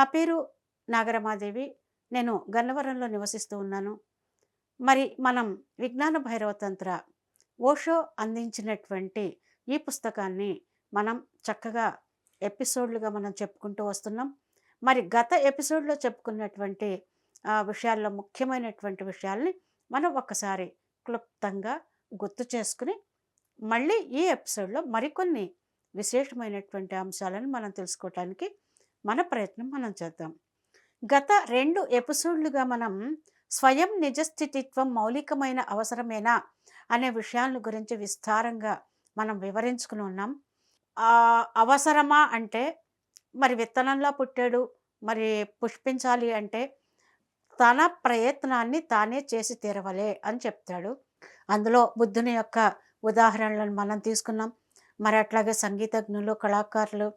నా పేరు నాగరమాదేవి. నేను గన్నవరంలో నివసిస్తూ ఉన్నాను. మరి మనం విజ్ఞాన భైరవతంత్ర ఓషో అందించినటువంటి ఈ పుస్తకాన్ని మనం చక్కగా ఎపిసోడ్లుగా మనం చెప్పుకుంటూ వస్తున్నాం. మరి గత ఎపిసోడ్లో చెప్పుకున్నటువంటి విషయాల్లో ముఖ్యమైనటువంటి విషయాల్ని మనం ఒక్కసారి క్లుప్తంగా గుర్తు చేసుకుని మళ్ళీ ఈ ఎపిసోడ్లో మరికొన్ని విశేషమైనటువంటి అంశాలను మనం తెలుసుకోవటానికి మన ప్రయత్నం మనం చేద్దాం. గత రెండు ఎపిసోడ్లుగా మనం స్వయం నిజస్థితిత్వం మౌలికమైన అవసరమేనా అనే విషయాల గురించి విస్తారంగా మనం వివరించుకుని ఉన్నాం. అవసరమా అంటే మరి విత్తనంలో పుట్టాడు మరి పుష్పించాలి అంటే తన ప్రయత్నాన్ని తానే చేసి తీరవలే అని చెప్తాడు. అందులో బుద్ధుని యొక్క ఉదాహరణలను మనం తీసుకున్నాం. మరి అట్లాగే సంగీతజ్ఞులు కళాకారులు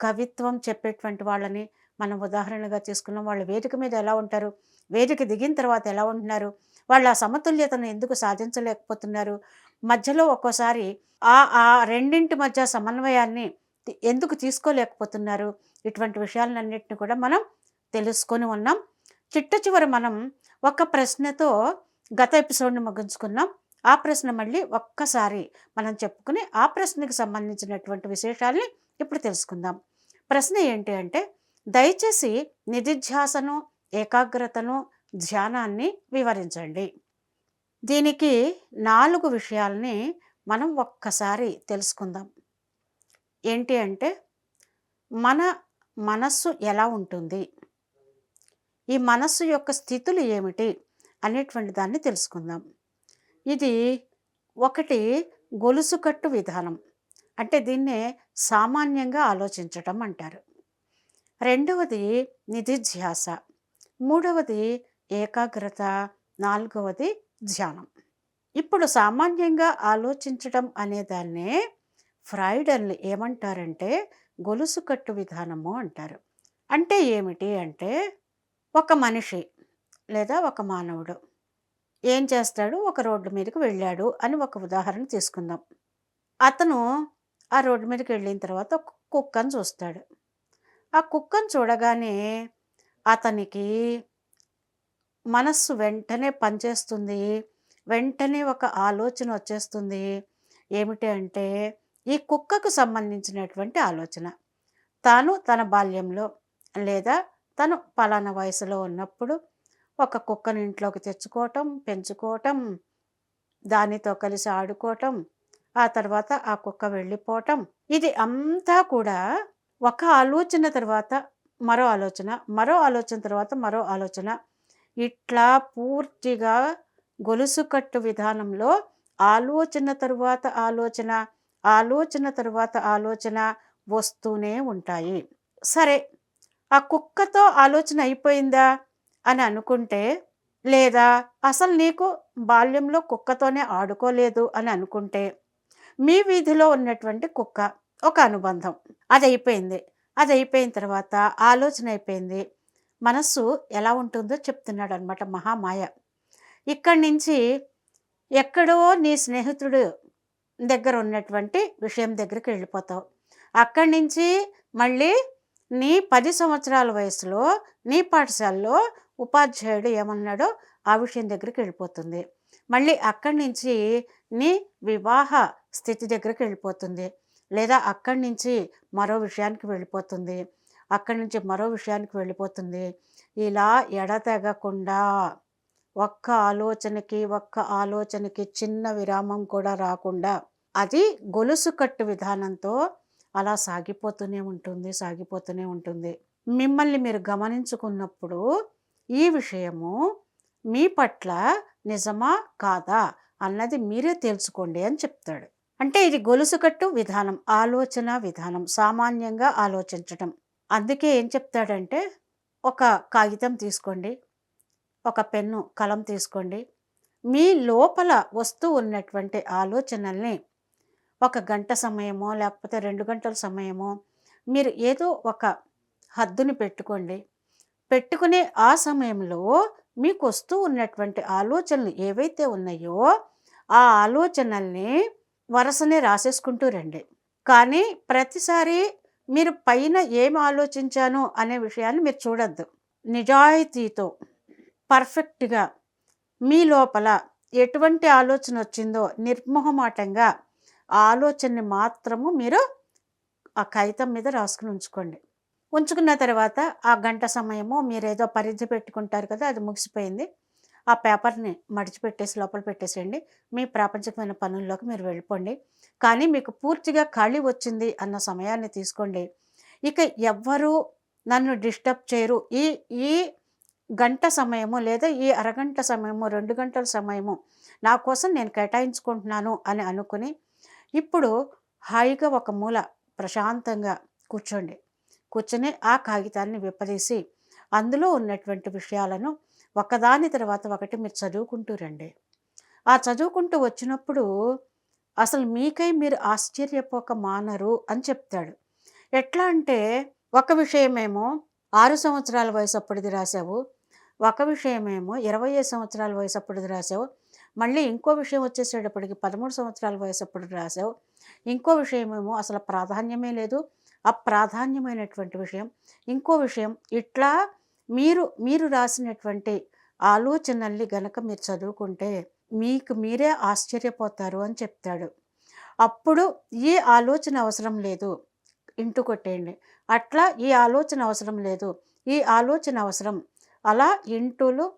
కవిత్వం చెప్పేటువంటి వాళ్ళని మనం ఉదాహరణగా తీసుకున్నాం. వాళ్ళు వేదిక మీద ఎలా ఉంటారు? వేదిక దిగిన తర్వాత ఎలా ఉంటున్నారు? వాళ్ళు ఆ సమతుల్యతను ఎందుకు సాధించలేకపోతున్నారు? మధ్యలో ఒక్కోసారి ఆ ఆ రెండింటి మధ్య సమన్వయాన్ని ఎందుకు తీసుకోలేకపోతున్నారు? ఇటువంటి విషయాలన్నింటిని కూడా మనం తెలుసుకొని ఉన్నాం. చిట్ట చివరి మనం ఒక ప్రశ్నతో గత ఎపిసోడ్ని ముగించుకున్నాం. ఆ ప్రశ్న మళ్ళీ ఒక్కసారి మనం చెప్పుకుని ఆ ప్రశ్నకి సంబంధించినటువంటి విశేషాల్ని ఇప్పుడు తెలుసుకుందాం. ప్రశ్న ఏంటి అంటే దయచేసి నిధిధ్యాసను ఏకాగ్రతను ధ్యానాన్ని వివరించండి. దీనికి నాలుగు విషయాల్ని మనం ఒక్కసారి తెలుసుకుందాం. ఏంటి అంటే మన మనస్సు ఎలా ఉంటుంది? ఈ మనస్సు యొక్క స్థితులు ఏమిటి? అనేటువంటి దాన్ని తెలుసుకుందాం. ఇది ఒకటి గొలుసు కట్టు విధానం. అంటే దీన్నే సామాన్యంగా ఆలోచించటం అంటారు. రెండవది నిధిధ్యాస. మూడవది ఏకాగ్రత. నాలుగవది ధ్యానం. ఇప్పుడు సామాన్యంగా ఆలోచించడం అనేదాన్నే ఫ్రాయిడర్లు ఏమంటారంటే గొలుసు కట్టు విధానము అంటారు. అంటే ఏమిటి అంటే ఒక మనిషి లేదా ఒక మానవుడు ఏం చేస్తాడు? ఒక రోడ్డు మీదకి వెళ్ళాడు అని ఒక ఉదాహరణ తీసుకుందాం. అతను ఆ రోడ్డు మీదకి వెళ్ళిన తర్వాత ఒక కుక్కను చూస్తాడు. ఆ కుక్కను చూడగానే అతనికి మనస్సు వెంటనే పనిచేస్తుంది. వెంటనే ఒక ఆలోచన వచ్చేస్తుంది. ఏమిటి అంటే ఈ కుక్కకు సంబంధించినటువంటి ఆలోచన. తాను తన బాల్యంలో లేదా తను పలానా వయసులో ఉన్నప్పుడు ఒక కుక్కను ఇంట్లోకి తెచ్చుకోవటం పెంచుకోవటం దానితో కలిసి ఆడుకోవటం ఆ తర్వాత ఆ కుక్క వెళ్ళిపోవటం. ఇది అంతా కూడా ఒక ఆలోచన తర్వాత మరో ఆలోచన మరో ఆలోచన తర్వాత మరో ఆలోచన. ఇట్లా పూర్తిగా గొలుసు కట్టు విధానంలో ఆలోచన తరువాత ఆలోచన ఆలోచన తరువాత ఆలోచన వస్తూనే ఉంటాయి. సరే ఆ కుక్కతో ఆలోచన అయిపోయిందా అని అనుకుంటే లేదా అసలు నీకు బాల్యంలో కుక్కతోనే ఆడుకోలేదు అని అనుకుంటే మీ వీధిలో ఉన్నటువంటి కుక్క ఒక అనుబంధం. అది అయిపోయింది అది అయిపోయిన తర్వాత ఆలోచన అయిపోయింది. మనస్సు ఎలా ఉంటుందో చెప్తున్నాడు అనమాట మహామాయ. ఇక్కడి నుంచి ఎక్కడో నీ స్నేహితుడు దగ్గర ఉన్నటువంటి విషయం దగ్గరికి వెళ్ళిపోతావు. అక్కడి నుంచి మళ్ళీ నీ పది సంవత్సరాల వయసులో నీ పాఠశాలలో ఉపాధ్యాయుడు ఏమన్నాడో ఆ విషయం దగ్గరికి వెళ్ళిపోతుంది. మళ్ళీ అక్కడి నుంచి నీ వివాహ స్థితి దగ్గరికి వెళ్ళిపోతుంది. లేదా అక్కడి నుంచి మరో విషయానికి వెళ్ళిపోతుంది. అక్కడి నుంచి మరో విషయానికి వెళ్ళిపోతుంది. ఇలా ఎడతెగకుండా ఒక్క ఆలోచనకి ఒక్క ఆలోచనకి చిన్న విరామం కూడా రాకుండా అది గొలుసు కట్టు విధానంతో అలా సాగిపోతూనే ఉంటుంది సాగిపోతూనే ఉంటుంది. మిమ్మల్ని మీరు గమనించుకున్నప్పుడు ఈ విషయము మీ పట్ల నిజమా కాదా అన్నది మీరే తెలుసుకోండి అని చెప్తాడు. అంటే ఇది గొలుసుకట్టు విధానం ఆలోచన విధానం సామాన్యంగా ఆలోచించటం. అందుకే ఏం చెప్తాడంటే ఒక కాగితం తీసుకోండి ఒక పెన్ను కలం తీసుకోండి. మీ లోపల వస్తూ ఉన్నటువంటి ఆలోచనల్ని ఒక గంట సమయమో లేకపోతే రెండు గంటల సమయమో మీరు ఏదో ఒక హద్దుని పెట్టుకోండి. పెట్టుకునే ఆ సమయంలో మీకు వస్తూ ఉన్నటువంటి ఆలోచనలు ఏవైతే ఉన్నాయో ఆ ఆలోచనల్ని వరుసనే రాసేసుకుంటూ రండి. కానీ ప్రతిసారి మీరు పైన ఏం ఆలోచించాను అనే విషయాన్ని మీరు చూడొద్దు. నిజాయితీతో పర్ఫెక్ట్గా మీ లోపల ఎటువంటి ఆలోచన వచ్చిందో నిర్మోహమాటంగా ఆ ఆలోచనని మాత్రము మీరు ఆ కాగితం మీద రాసుకుని ఉంచుకోండి. ఉంచుకున్న తర్వాత ఆ గంట సమయము మీరు ఏదో పరిధి పెట్టుకుంటారు కదా అది ముగిసిపోయింది. ఆ పేపర్ని మడిచిపెట్టేసి లోపల పెట్టేసేయండి. మీ ప్రాపంచికమైన పనుల్లోకి మీరు వెళ్ళిపోండి. కానీ మీకు పూర్తిగా ఖాళీ వచ్చింది అన్న సమయాన్ని తీసుకోండి. ఇక ఎవ్వరూ నన్ను డిస్టర్బ్ చేయరు. ఈ ఈ గంట సమయము లేదా ఈ అరగంట సమయము రెండు గంటల సమయము నా కోసం నేను కేటాయించుకుంటున్నాను అని అనుకుని ఇప్పుడు హాయిగా ఒక మూల ప్రశాంతంగా కూర్చోండి. కూర్చొని ఆ కాగితాన్ని విప్పదీసి అందులో ఉన్నటువంటి విషయాలను ఒకదాని తర్వాత ఒకటి మీరు చదువుకుంటూ రండి. ఆ చదువుకుంటూ వచ్చినప్పుడు అసలు మీకై మీరు ఆశ్చర్యపోక మానరు అని చెప్తాడు. ఎట్లా అంటే ఒక విషయమేమో ఆరు సంవత్సరాల వయసు అప్పటిది రాసావు ఒక విషయమేమో ఇరవై ఐదు సంవత్సరాల వయసు అప్పటిది రాసావు మళ్ళీ ఇంకో విషయం వచ్చేసేటప్పటికి పదమూడు సంవత్సరాల వయసు అప్పుడు రాసావు ఇంకో విషయమేమో అసలు ప్రాధాన్యమే లేదు అప్రాధాన్యమైనటువంటి విషయం ఇంకో విషయం ఇట్లా మీరు మీరు రాసినటువంటి ఆలోచనల్ని గనక మీరు చదువుకుంటే మీకు మీరే ఆశ్చర్యపోతారు అని చెప్తాడు. అప్పుడు ఈ ఆలోచన అవసరం లేదు. ఇంటు కొట్టేయండి. అట్లా ఈ ఆలోచన అవసరం లేదు. ఈ ఆలోచన అవసరం. అలా ఇంటూలు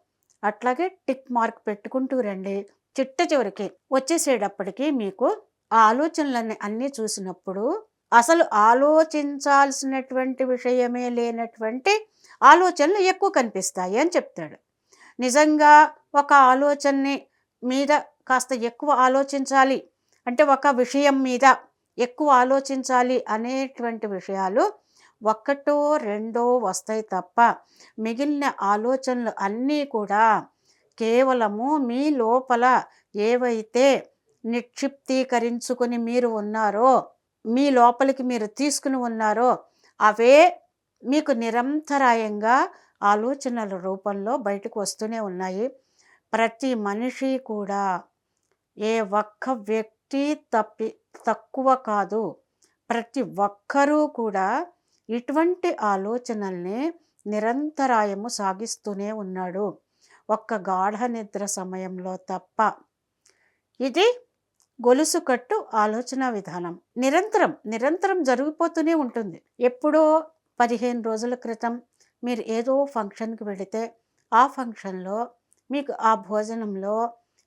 అట్లాగే టిక్ మార్క్ పెట్టుకుంటూ రండి. చిట్ట చివరికి వచ్చేసేటప్పటికి మీకు ఆ ఆలోచనలన్నీ అన్నీ చూసినప్పుడు అసలు ఆలోచించాల్సినటువంటి విషయమే లేనటువంటి ఆలోచనలు ఎక్కువ కనిపిస్తాయి అని చెప్తాడు. నిజంగా ఒక ఆలోచనని మీద కాస్త ఎక్కువ ఆలోచించాలి అంటే ఒక విషయం మీద ఎక్కువ ఆలోచించాలి అనేటువంటి విషయాలు ఒకటో రెండో వస్తాయి తప్ప మిగిలిన ఆలోచనలు అన్నీ కూడా కేవలము మీ లోపల ఏవైతే నిక్షిప్తీకరించుకుని మీరు ఉన్నారో మీ లోపలికి మీరు తీసుకుని ఉన్నారో అవే మీకు నిరంతరాయంగా ఆలోచనల రూపంలో బయటకు వస్తూనే ఉన్నాయి. ప్రతి మనిషి కూడా ఏ ఒక్క వ్యక్తి తప్పి తక్కువ కాదు. ప్రతి ఒక్కరూ కూడా ఇటువంటి ఆలోచనల్ని నిరంతరాయము సాగిస్తూనే ఉన్నాడు. ఒక్క గాఢ నిద్ర సమయంలో తప్ప. ఇది గొలుసు కట్టు ఆలోచన విధానం. నిరంతరం నిరంతరం జరిగిపోతూనే ఉంటుంది. ఎప్పుడో పదిహేను రోజుల క్రితం మీరు ఏదో ఫంక్షన్కి వెళితే ఆ ఫంక్షన్లో మీకు ఆ భోజనంలో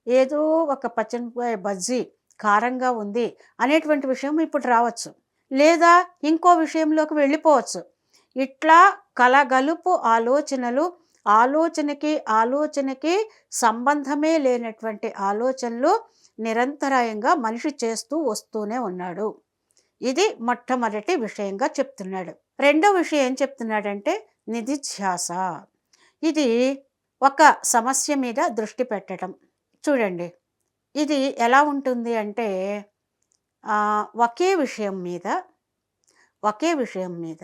ఏదో ఒక పచ్చనికాయ బజ్జీ కారంగా ఉంది అనేటువంటి విషయం ఇప్పుడు రావచ్చు. లేదా ఇంకో విషయంలోకి వెళ్ళిపోవచ్చు. ఇట్లా కలగలుపు ఆలోచనలు ఆలోచనకి ఆలోచనకి సంబంధమే లేనటువంటి ఆలోచనలు నిరంతరాయంగా మనిషి చేస్తూ వస్తూనే ఉన్నాడు. ఇది మొట్టమొదటి విషయంగా చెప్తున్నాడు. రెండో విషయం ఏం చెప్తున్నాడంటే నిధిధ్యాస. ఇది ఒక సమస్య మీద దృష్టి పెట్టడం. చూడండి ఇది ఎలా ఉంటుంది అంటే ఒకే విషయం మీద ఒకే విషయం మీద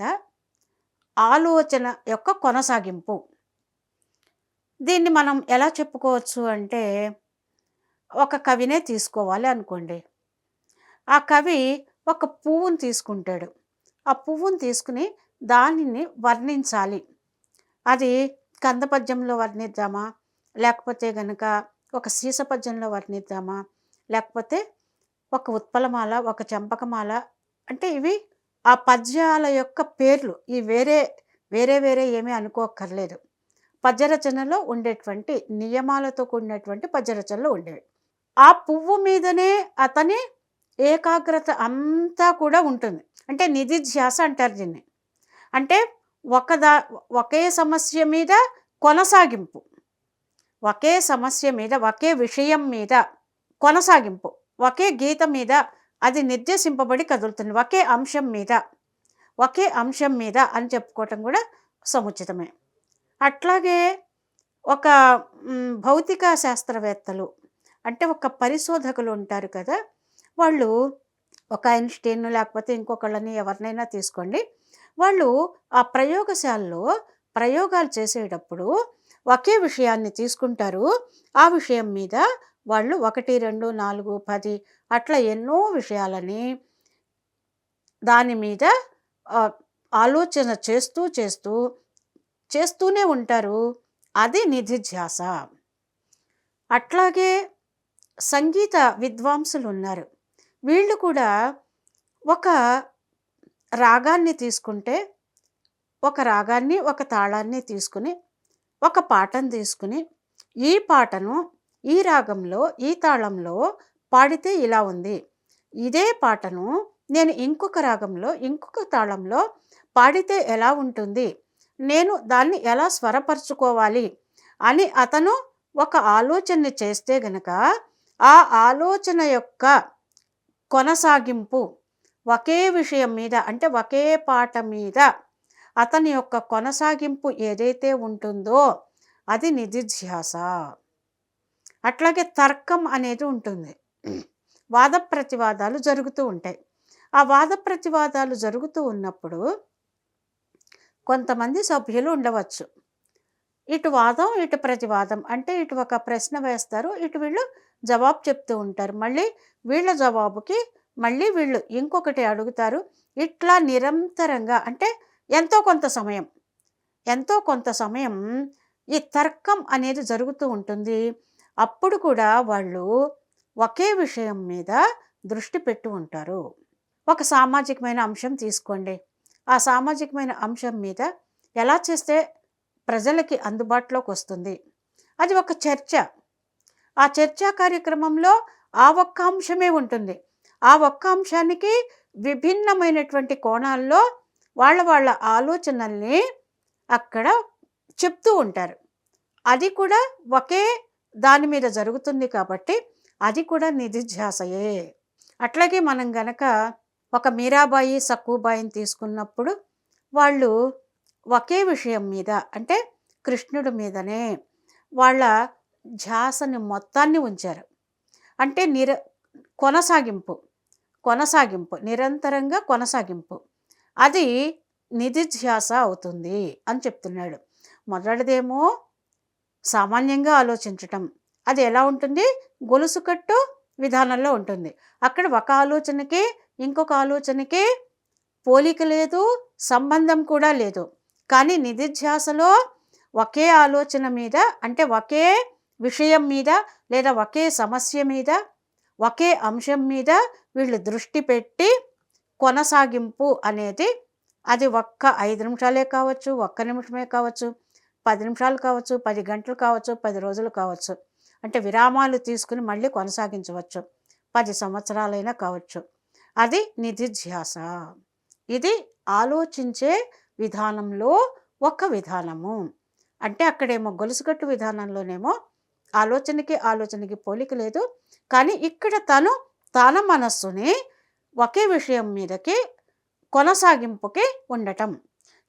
ఆలోచన యొక్క కొనసాగింపు. దీన్ని మనం ఎలా చెప్పుకోవచ్చు అంటే ఒక కవినే తీసుకోవాలి అనుకోండి. ఆ కవి ఒక పువ్వును తీసుకుంటాడు. ఆ పువ్వును తీసుకుని దానిని వర్ణించాలి. అది కంద పద్యంలో వర్ణిద్దామా? లేకపోతే గనుక ఒక సీస పద్యంలో వర్ణిద్దామా? లేకపోతే ఒక ఉత్పలమాల ఒక చంపకమాల? అంటే ఇవి ఆ పద్యాల యొక్క పేర్లు. ఈ వేరే వేరే వేరే ఏమీ అనుకోక్కర్లేదు. పద్యరచనలో ఉండేటువంటి నియమాలతో కూడినటువంటి పద్యరచనలు ఉండేవి. ఆ పువ్వు మీదనే అతని ఏకాగ్రత అంతా కూడా ఉంటుంది. అంటే నిధిధ్యాస అంటారు దీన్ని. అంటే ఒకదా ఒకే సమస్య మీద కొనసాగింపు. ఒకే సమస్య మీద ఒకే విషయం మీద కొనసాగింపు. ఒకే గీత మీద అది నిర్దేశింపబడి కదులుతుంది. ఒకే అంశం మీద ఒకే అంశం మీద అని చెప్పుకోవటం కూడా సముచితమే. అట్లాగే ఒక భౌతిక శాస్త్రవేత్తలు అంటే ఒక పరిశోధకులు ఉంటారు కదా వాళ్ళు ఒక ఐన్స్టీన్ లేకపోతే ఇంకొకళ్ళని ఎవరినైనా తీసుకోండి. వాళ్ళు ఆ ప్రయోగశాలలో ప్రయోగాలు చేసేటప్పుడు ఒకే విషయాన్ని తీసుకుంటారు. ఆ విషయం మీద వాళ్ళు ఒకటి రెండు నాలుగు పది అట్లా ఎన్నో విషయాలని దాని మీద ఆలోచన చేస్తూ చేస్తూ చేస్తూనే ఉంటారు. అది నిధిధ్యాస అట్లాగే సంగీత విద్వాంసులు ఉన్నారు. వీళ్ళు కూడా ఒక రాగాన్ని తీసుకుంటే ఒక రాగాన్ని ఒక తాళాన్ని తీసుకుని ఒక పాటను తీసుకుని ఈ పాటను ఈ రాగంలో ఈ తాళంలో పాడితే ఇలా ఉంది. ఇదే పాటను నేను ఇంకొక రాగంలో ఇంకొక తాళంలో పాడితే ఎలా ఉంటుంది? నేను దాన్ని ఎలా స్వరపరచుకోవాలి? అని అతను ఒక ఆలోచన చేస్తే గనక ఆ ఆలోచన యొక్క కొనసాగింపు. ఒకే విషయం మీద అంటే ఒకే పాట మీద అతని యొక్క కొనసాగింపు ఏదైతే ఉంటుందో అది నిధిధ్యాస. అట్లాగే తర్కం అనేది ఉంటుంది. వాద ప్రతివాదాలు జరుగుతూ ఉంటాయి. ఆ వాద ప్రతివాదాలు జరుగుతూ ఉన్నప్పుడు కొంతమంది సభ్యులు ఉండవచ్చు. ఇటు వాదం ఇటు ప్రతివాదం. అంటే ఇటు ఒక ప్రశ్న వేస్తారు ఇటు వీళ్ళు జవాబు చెప్తూ ఉంటారు. మళ్ళీ వీళ్ళ జవాబుకి మళ్ళీ వీళ్ళు ఇంకొకటి అడుగుతారు. ఇట్లా నిరంతరంగా అంటే ఎంతో కొంత సమయం ఎంతో కొంత సమయం ఈ తర్కం అనేది జరుగుతూ ఉంటుంది. అప్పుడు కూడా వాళ్ళు ఒకే విషయం మీద దృష్టి పెట్టి ఉంటారు. ఒక సామాజికమైన అంశం తీసుకోండి. ఆ సామాజికమైన అంశం మీద ఎలా చేస్తే ప్రజలకి అందుబాటులోకి వస్తుంది? అది ఒక చర్చ. ఆ చర్చా కార్యక్రమంలో ఆ ఒక్క అంశమే ఉంటుంది. ఆ ఒక్క అంశానికి విభిన్నమైనటువంటి కోణాల్లో వాళ్ళ వాళ్ళ ఆలోచనల్ని అక్కడ చెప్తూ ఉంటారు. అది కూడా ఒకే దాని మీద జరుగుతుంది కాబట్టి అది కూడా నిధిధ్యాసయే. అట్లాగే మనం గనక ఒక మీరాబాయి సక్కుబాయిని తీసుకున్నప్పుడు వాళ్ళు ఒకే విషయం మీద అంటే కృష్ణుడి మీదనే వాళ్ళ ధ్యాసని మొత్తాన్ని ఉంచారు. అంటే నిర కొనసాగింపు కొనసాగింపు నిరంతరంగా కొనసాగింపు. అది నిధిధ్యాస అవుతుంది అని చెప్తున్నాడు. మొదటిదేమో సామాన్యంగా ఆలోచించటం. అది ఎలా ఉంటుంది? గొలుసు కట్టు విధానంలో ఉంటుంది. అక్కడ ఒక ఆలోచనకి ఇంకొక ఆలోచనకి పోలిక లేదు సంబంధం కూడా లేదు. కానీ నిధిధ్యాసలో ఒకే ఆలోచన మీద అంటే ఒకే విషయం మీద లేదా ఒకే సమస్య మీద ఒకే అంశం మీద వీళ్ళు దృష్టి పెట్టి కొనసాగింపు అనేది అది ఒక్క ఐదు నిమిషాలే కావచ్చు ఒక్క నిమిషమే కావచ్చు పది నిమిషాలు కావచ్చు పది గంటలు కావచ్చు పది రోజులు కావచ్చు. అంటే విరామాలు తీసుకుని మళ్ళీ కొనసాగించవచ్చు. పది సంవత్సరాలైనా కావచ్చు. అది నిధిధ్యాస. ఇది ఆలోచించే విధానంలో ఒక విధానము. అంటే అక్కడేమో గొలుసుకట్టు విధానంలోనేమో ఆలోచనకి ఆలోచనకి పోలిక లేదు. కానీ ఇక్కడ తను తన మనస్సుని ఒకే విషయం మీదకి కొనసాగింపుకి ఉండటం.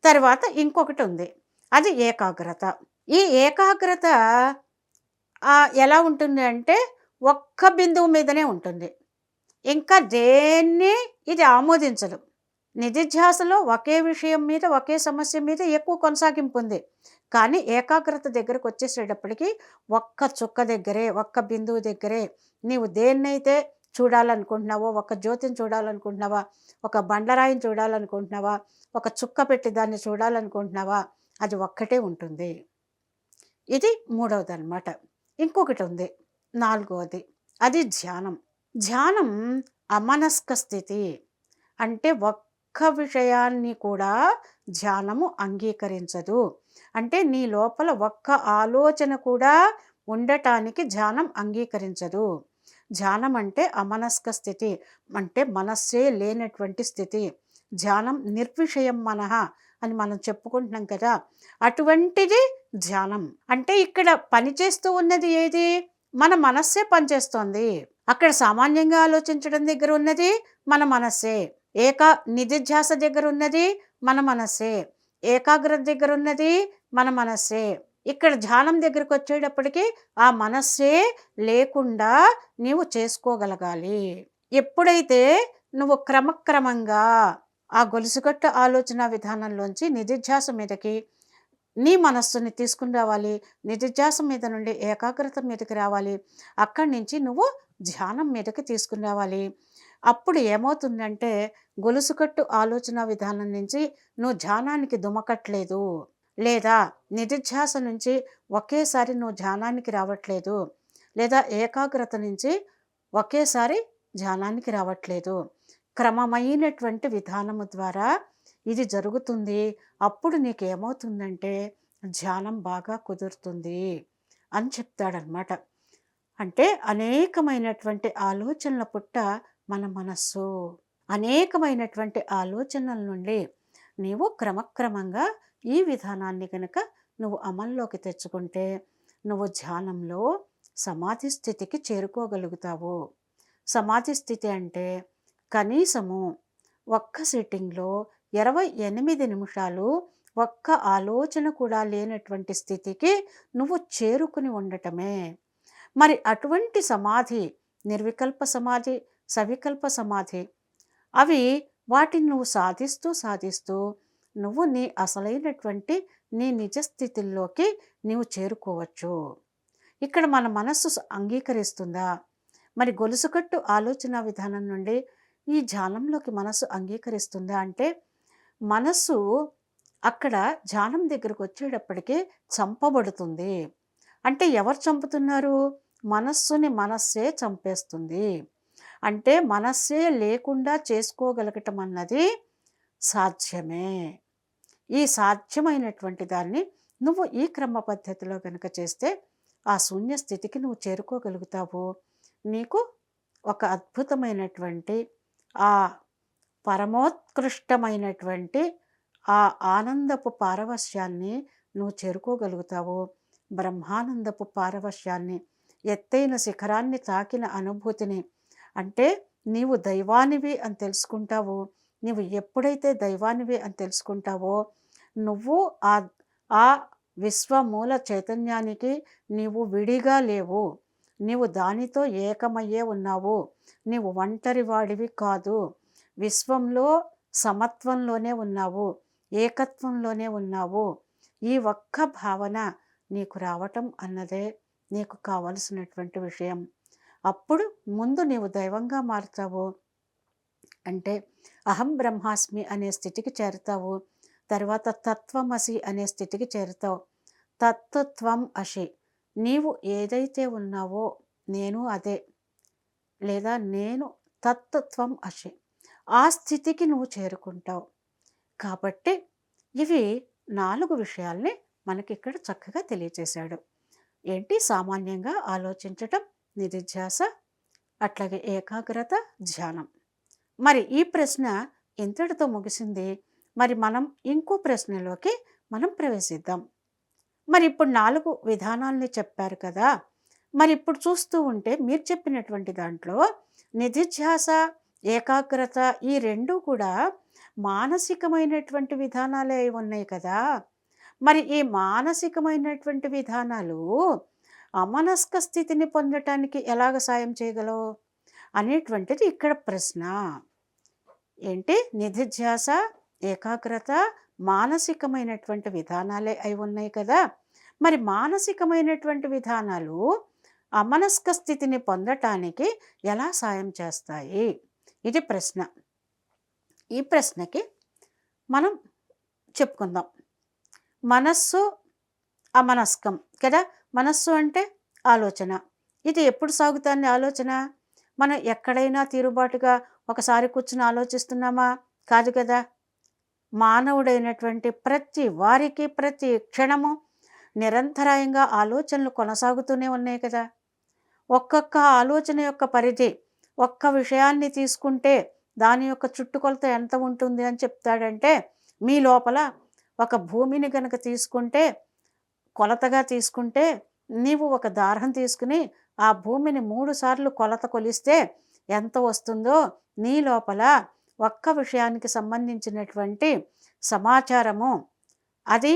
తర్వాత ఇంకొకటి ఉంది. అది ఏకాగ్రత. ఈ ఏకాగ్రత ఎలా ఉంటుంది అంటే ఒక్క బిందువు మీదనే ఉంటుంది. ఇంకా దేన్ని ఇది ఆమోదించదు. నిధిధ్యాసలో ఒకే విషయం మీద ఒకే సమస్య మీద ఎక్కువ కొనసాగింపు ఉంది. కానీ ఏకాగ్రత దగ్గరకు వచ్చేసేటప్పటికి ఒక్క చుక్క దగ్గరే ఒక్క బిందువు దగ్గరే నీవు దేన్నైతే చూడాలనుకుంటున్నావో ఒక జ్యోతిని చూడాలనుకుంటున్నావా ఒక బండరాయిని చూడాలనుకుంటున్నావా ఒక చుక్క పెట్టి దాన్ని చూడాలనుకుంటున్నావా అది ఒక్కటే ఉంటుంది. ఇది మూడవది అనమాట ఇంకొకటి ఉంది. నాలుగవది. అది ధ్యానం. ధ్యానం అమనస్క స్థితి. అంటే ఒక్క విషయాన్ని కూడా ధ్యానము అంగీకరించదు. అంటే నీ లోపల ఒక్క ఆలోచన కూడా ఉండటానికి ధ్యానం అంగీకరించదు. ధ్యానం అంటే అమనస్క స్థితి అంటే మనస్సే లేనటువంటి స్థితి. ధ్యానం నిర్విషయం మనహ అని మనం చెప్పుకుంటున్నాం కదా అటువంటిది ధ్యానం. అంటే ఇక్కడ పనిచేస్తూ ఉన్నది ఏది? మన మనస్సే పనిచేస్తోంది అక్కడ సామాన్యంగా ఆలోచించడం దగ్గర ఉన్నది మన మనస్సే. ఏక నిధిధ్యాస దగ్గర ఉన్నది మన మనస్సే. ఏకాగ్రత దగ్గర ఉన్నది మన మనస్సే. ఇక్కడ ధ్యానం దగ్గరకు వచ్చేటప్పటికి ఆ మనస్సే లేకుండా నీవు చేసుకోగలగాలి. ఎప్పుడైతే నువ్వు క్రమక్రమంగా ఆ గొలుసుగట్టు ఆలోచన విధానంలోంచి నిధిధ్యాస మీదకి నీ మనస్సుని తీసుకుని రావాలి నిధిధ్యాస మీద నుండి ఏకాగ్రత మీదకి రావాలి అక్కడి నుంచి నువ్వు ధ్యానం మీదకి తీసుకుని రావాలి. అప్పుడు ఏమవుతుందంటే గొలుసుకట్టు ఆలోచన విధానం నుంచి నువ్వు ధ్యానానికి దుమకట్లేదు. లేదా నిధిధ్యాస నుంచి ఒకేసారి నువ్వు ధ్యానానికి రావట్లేదు. లేదా ఏకాగ్రత నుంచి ఒకేసారి ధ్యానానికి రావట్లేదు. క్రమమైనటువంటి విధానము ద్వారా ఇది జరుగుతుంది. అప్పుడు నీకు ఏమవుతుందంటే ధ్యానం బాగా కుదురుతుంది అని చెప్తాడనమాట అంటే అనేకమైనటువంటి ఆలోచనల పుట్ట మన మనస్సు అనేకమైనటువంటి ఆలోచనల నుండి నీవు క్రమక్రమంగా ఈ విధానాన్ని కనుక నువ్వు అమల్లోకి తెచ్చుకుంటే నువ్వు ధ్యానంలో సమాధి స్థితికి చేరుకోగలుగుతావు. సమాధి స్థితి అంటే కనీసము ఒక్క సిట్టింగ్లో ఇరవై ఎనిమిది నిమిషాలు ఒక్క ఆలోచన కూడా లేనటువంటి స్థితికి నువ్వు చేరుకుని ఉండటమే. మరి అటువంటి సమాధి నిర్వికల్ప సమాధి సవికల్ప సమాధి. అవి వాటిని నువ్వు సాధిస్తూ సాధిస్తూ నువ్వు నీ అసలైనటువంటి నీ నిజస్థితిలోకి నీవు చేరుకోవచ్చు. ఇక్కడ మన మనస్సు అంగీకరిస్తుందా? మరి గొలుసుకట్టు ఆలోచన విధానం నుండి ఈ ధ్యానంలోకి మనస్సు అంగీకరిస్తుందా అంటే మనస్సు అక్కడ ధ్యానం దగ్గరకు వచ్చేటప్పటికి చంపబడుతుంది. అంటే ఎవరు చంపుతున్నారు? మనస్సుని మనస్సే చంపేస్తుంది. అంటే మనస్సే లేకుండా చేసుకోగలగటం అన్నది సాధ్యమే. ఈ సాధ్యమైనటువంటి దాన్ని నువ్వు ఈ క్రమ పద్ధతిలో కనుక చేస్తే ఆ శూన్య స్థితికి నువ్వు చేరుకోగలుగుతావు. నీకు ఒక అద్భుతమైనటువంటి ఆ పరమోత్కృష్టమైనటువంటి ఆ ఆనందపు పారవశ్యాన్ని నువ్వు చేరుకోగలుగుతావు. బ్రహ్మానందపు పారవశ్యాన్ని ఎత్తైన శిఖరాన్ని తాకిన అనుభూతిని అంటే నీవు దైవానివి అని తెలుసుకుంటావు. నీవు ఎప్పుడైతే దైవానివి అని తెలుసుకుంటావో నువ్వు ఆ ఆ విశ్వమూల చైతన్యానికి నీవు విడిగా లేవు. నీవు దానితో ఏకమయ్యే ఉన్నావు. నీవు ఒంటరి వాడివి కాదు. విశ్వంలో సమత్వంలోనే ఉన్నావు. ఏకత్వంలోనే ఉన్నావు. ఈ ఒక్క భావన నీకు రావటం అన్నదే నీకు కావలసినటువంటి విషయం. అప్పుడు ముందు నీవు దైవంగా మారుతావు. అంటే అహం బ్రహ్మాస్మి అనే స్థితికి చేరుతావు. తర్వాత తత్వమసి అనే స్థితికి చేరుతావు. తత్వత్వం అషి నీవు ఏదైతే ఉన్నావో నేను అదే. లేదా నేను తత్వత్వం అషి ఆ స్థితికి నువ్వు చేరుకుంటావు. కాబట్టి ఇవి నాలుగు విషయాల్ని మనకి ఇక్కడ చక్కగా తెలియచేశాడు. ఏంటి? సామాన్యంగా ఆలోచించటం నిధిధ్యాస అట్లాగే ఏకాగ్రత ధ్యానం. మరి ఈ ప్రశ్న ఇంతటితో ముగిసింది. మరి మనం ఇంకో ప్రశ్నలోకి మనం ప్రవేశిద్దాం. మరి ఇప్పుడు నాలుగు విధానాల్ని చెప్పారు కదా. మరి ఇప్పుడు చూస్తూ ఉంటే మీరు చెప్పినటువంటి దాంట్లో నిధిధ్యాస ఏకాగ్రత ఈ రెండు కూడా మానసికమైనటువంటి విధానాలే ఉన్నాయి కదా. మరి ఈ మానసికమైనటువంటి విధానాలు అమనస్క స్థితిని పొందటానికి ఎలాగ సాయం చేయగలవు? అనేటువంటిది ఇక్కడ ప్రశ్న. ఏంటి? నిధిధ్యాస ఏకాగ్రత మానసికమైనటువంటి విధానాలే అయి ఉన్నాయి కదా. మరి మానసికమైనటువంటి విధానాలు అమనస్క స్థితిని పొందటానికి ఎలా సాయం చేస్తాయి? ఇది ప్రశ్న. ఈ ప్రశ్నకి మనం చెప్పుకుందాం. మనస్సు అమనస్కం కదా. మనస్సు అంటే ఆలోచన. ఇది ఎప్పుడు సాగుతాన్ని ఆలోచన? మనం ఎక్కడైనా తీరుబాటుగా ఒకసారి కూర్చుని ఆలోచిస్తున్నామా? కాదు కదా! మానవుడైనటువంటి ప్రతి వారికి ప్రతి క్షణము నిరంతరాయంగా ఆలోచనలు కొనసాగుతూనే ఉన్నాయి కదా! ఒక్కొక్క ఆలోచన యొక్క పరిధి ఒక్క విషయాన్ని తీసుకుంటే దాని యొక్క చుట్టుకొలత ఎంత ఉంటుంది అని చెప్తాడంటే మీ లోపల ఒక భూమిని కనుక తీసుకుంటే కొలతగా తీసుకుంటే నీవు ఒక దారం తీసుకుని ఆ భూమిని మూడు సార్లు కొలత కొలిస్తే ఎంత వస్తుందో నీ లోపల ఒక్క విషయానికి సంబంధించినటువంటి సమాచారము. అది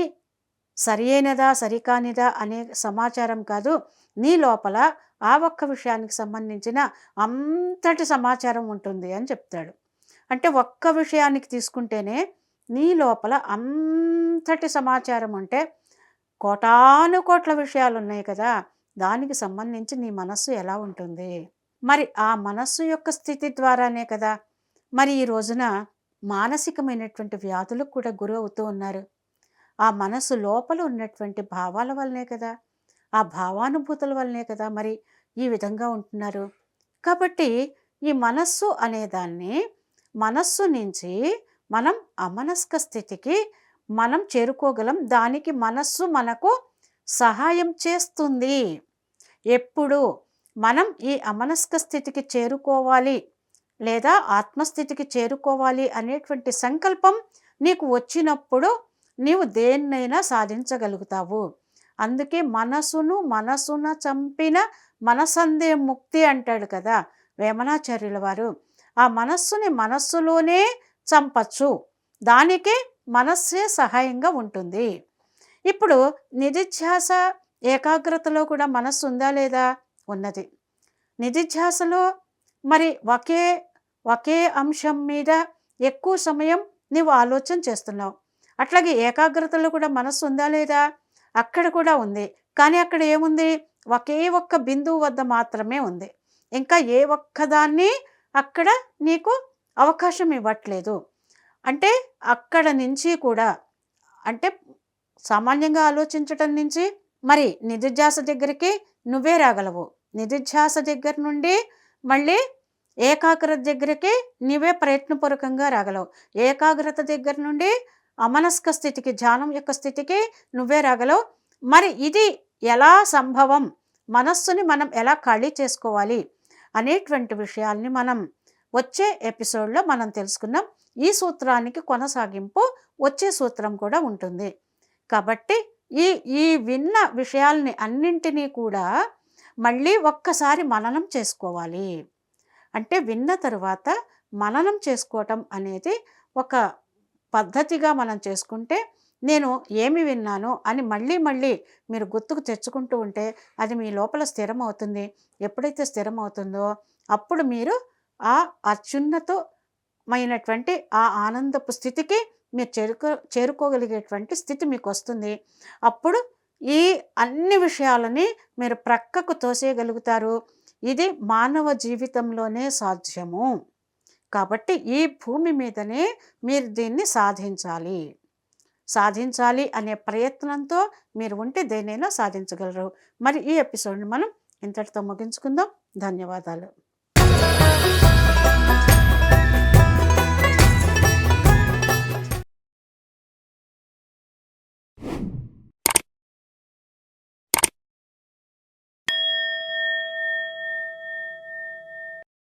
సరియైనదా సరికానిదా అనే సమాచారం కాదు. నీ లోపల ఆ ఒక్క విషయానికి సంబంధించిన అంతటి సమాచారం ఉంటుంది అని చెప్తాడు. అంటే ఒక్క విషయానికి తీసుకుంటేనే నీ లోపల అంతటి సమాచారం అంటే కోటాను కోట్ల విషయాలు ఉన్నాయి కదా! దానికి సంబంధించి నీ మనస్సు ఎలా ఉంటుంది? మరి ఆ మనస్సు యొక్క స్థితి ద్వారానే కదా! మరి ఈ రోజున మానసికమైనటువంటి వ్యాధులకు కూడా గురి అవుతూ ఉన్నారు. ఆ మనసు లోపల ఉన్నటువంటి భావాల వల్లనే కదా! ఆ భావానుభూతుల వల్లనే కదా మరి ఈ విధంగా ఉంటున్నారు. కాబట్టి ఈ మనస్సు అనేదాన్ని మనస్సు నుంచి మనం అమనస్క స్థితికి మనం చేరుకోగలం. దానికి మనస్సు మనకు సహాయం చేస్తుంది. ఎప్పుడు మనం ఈ అమనస్క స్థితికి చేరుకోవాలి లేదా ఆత్మస్థితికి చేరుకోవాలి అనేటువంటి సంకల్పం నీకు వచ్చినప్పుడు నీవు దేన్నైనా సాధించగలుగుతావు. అందుకే మనసును మనసున చంపిన మనసందే ముక్తి అంటాడు కదా వేమనాచార్యుల వారు. ఆ మనస్సుని మనస్సులోనే చంపచ్చు. దానికి మనస్సే సహాయంగా ఉంటుంది. ఇప్పుడు నిధిధ్యాస ఏకాగ్రతలో కూడా మనస్సు ఉందా లేదా? ఉన్నది. నిధిధ్యాసలో మరి ఒకే ఒకే అంశం మీద ఎక్కువ సమయం నీవు ఆలోచన చేస్తున్నావు. అట్లాగే ఏకాగ్రతలో కూడా మనస్సు ఉందా లేదా? అక్కడ కూడా ఉంది. కానీ అక్కడ ఏముంది? ఒకే ఒక్క బిందువు వద్ద మాత్రమే ఉంది. ఇంకా ఏ ఒక్కదాన్ని అక్కడ నీకు అవకాశం ఇవ్వట్లేదు. అంటే అక్కడ నుంచి కూడా అంటే సామాన్యంగా ఆలోచించటం నుంచి మరి నిధిధ్యాస దగ్గరికి నువ్వే రాగలవు. నిధిధ్యాస దగ్గర నుండి మళ్ళీ ఏకాగ్రత దగ్గరికి నీవే ప్రయత్నపూర్వకంగా రాగలవు. ఏకాగ్రత దగ్గర నుండి అమనస్క స్థితికి ధ్యానం యొక్క స్థితికి నువ్వే రాగలవు. మరి ఇది ఎలా సంభవం? మనస్సుని మనం ఎలా ఖాళీ చేసుకోవాలి? అనేటువంటి విషయాల్ని మనం వచ్చే ఎపిసోడ్లో మనం తెలుసుకుందాం ఈ సూత్రానికి కొనసాగింపు వచ్చే సూత్రం కూడా ఉంటుంది. కాబట్టి ఈ ఈ విన్న విషయాల్ని అన్నింటినీ కూడా మళ్ళీ ఒక్కసారి మననం చేసుకోవాలి. అంటే విన్న తరువాత మననం చేసుకోవటం అనేది ఒక పద్ధతిగా మనం చేసుకుంటే నేను ఏమి విన్నాను అని మళ్ళీ మళ్ళీ మీరు గుర్తుకు తెచ్చుకుంటూ ఉంటే అది మీ లోపల స్థిరం అవుతుంది ఎప్పుడైతే స్థిరమవుతుందో అప్పుడు మీరు ఆ అత్యున్నతమైనటువంటి ఆ ఆనందపు స్థితికి మీరు చేరుకో చేరుకోగలిగేటువంటి స్థితి మీకు వస్తుంది. అప్పుడు ఈ అన్ని విషయాలని మీరు ప్రక్కకు తోసేయగలుగుతారు. ఇది మానవ జీవితంలోనే సాధ్యము. కాబట్టి ఈ భూమి మీదనే మీరు దీన్ని సాధించాలి. సాధించాలి అనే ప్రయత్నంతో మీరు ఉంటే దేనైనా సాధించగలరు. మరి ఈ ఎపిసోడ్ని మనం ఇంతటితో ముగించుకుందాం. ధన్యవాదాలు.